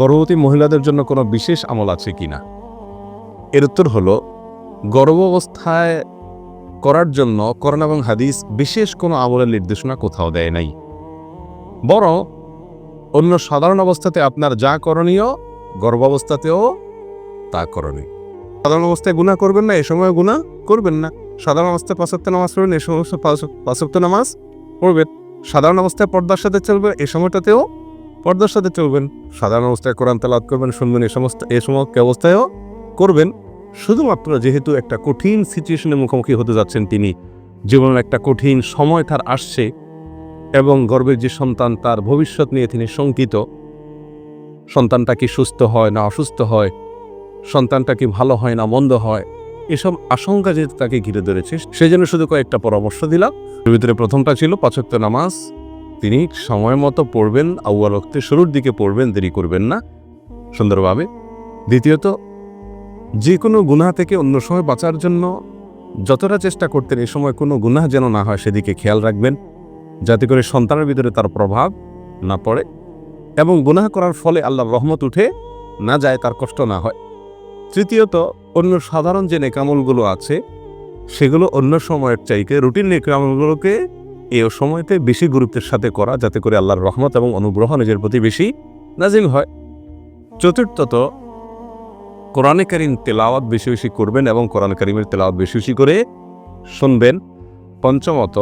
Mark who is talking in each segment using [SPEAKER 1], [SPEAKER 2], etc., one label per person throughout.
[SPEAKER 1] গর্ভবতী মহিলাদের জন্য কোনো বিশেষ আমল আছে কি না? এর উত্তর হলো, গর্ভাবস্থায় করার জন্য করোনা এবং হাদিস বিশেষ কোনো আমলের নির্দেশনা কোথাও দেয় নাই। বরং অন্য সাধারণ অবস্থাতে আপনার যা করণীয়, গর্ভাবস্থাতেও তা করণীয়। সাধারণ অবস্থায় গুণা করবেন না, এ সময় গুণা করবেন না। সাধারণ অবস্থায় পাঁচক্ত নামাজ পড়বেন, এ সমস্ত পাঁচক্ত নামাজ পড়বেন। সাধারণ অবস্থায় পর্দার সাথে চলবে এ সময়টাতেও পর্দার সাথে চলবেন, সাধারণ অবস্থায় কোরআন তালাত করবেন, শুনবেন এ সমস্ত এ সমস্ত অবস্থায়ও করবেন। শুধুমাত্র যেহেতু একটা কঠিন সিচুয়েশনের মুখোমুখি হতে যাচ্ছেন তিনি, জীবনের একটা কঠিন সময় তার আসছে এবং গর্বের যে সন্তান তার ভবিষ্যৎ নিয়ে তিনি শঙ্কিত। সন্তানটা কি সুস্থ হয় না অসুস্থ হয়? সন্তানটা কি ভালো হয় না মন্দ হয়? এসব আশঙ্কা যেহেতু তাকে ঘিরে ধরেছে সেই জন্য শুধু কয়েকটা পরামর্শ দিলাম। ভিতরে প্রথমটা ছিল পাঁচক্ত নামাজ তিনি সময় মতো পড়বেন, আউয়াল অক্তে শুরুর দিকে পড়বেন, দেরি করবেন না। সুন্দরভাবে। দ্বিতীয়ত যে কোনো গুনাহ থেকে অন্য সময় বাঁচার জন্য যতটা চেষ্টা করতেন এ সময় কোনো গুনাহ যেন না হয়, সেদিকে খেয়াল রাখবেন। যাতে করে সন্তানের ভিতরে তার প্রভাব না পড়ে এবং গুনাহ করার ফলে আল্লাহর রহমত উঠে না যায়, তার কষ্ট না হয়। তৃতীয়ত, অন্য সাধারণ যে নেকামলগুলো আছে, সেগুলো অন্য সময়ের চাইতে রুটিন নেকামলগুলোকে এই সময়তে বেশি গুরুত্বের সাথে করা, যাতে করে আল্লাহর রহমত এবং অনুগ্রহ নিজের প্রতি বেশি নাজিল হয়। চতুর্থত, কোরআনে কারিম তেলাওয়াত বেশি বেশি করবেন এবং কোরআন কারিমের তেলাওয়াত বেশি বেশি করে শুনবেন। পঞ্চমত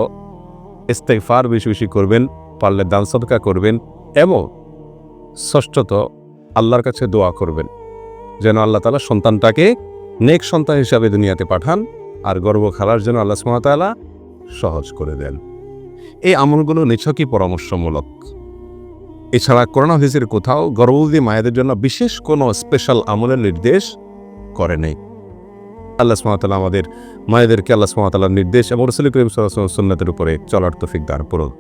[SPEAKER 1] ইস্তেফার বেশি বেশি করবেন, পারলে দান সদকা করবেন এবং ষষ্ঠত, আল্লাহর কাছে দোয়া করবেন, যেন আল্লাহ তালা সন্তানটাকে নেক সন্তান হিসাবে দুনিয়াতে পাঠান আর গর্ব খেলার জন্য আল্লাহ সুমাতালা সহজ করে দেন। এই আমলগুলো নিছকই পরামর্শমূলক। এছাড়া করোনা হাদিসের কোথাও গর্ভবতী মায়েদের জন্য বিশেষ কোনো স্পেশাল আমলের নির্দেশ করে নেই। আল্লাহ সুমাতালা আমাদের মায়েদেরকে আল্লাহ সুমাতালার নির্দেশ এবং রসুল করিম সুন্নতের উপরে চলার তফিক দাঁড় করুন।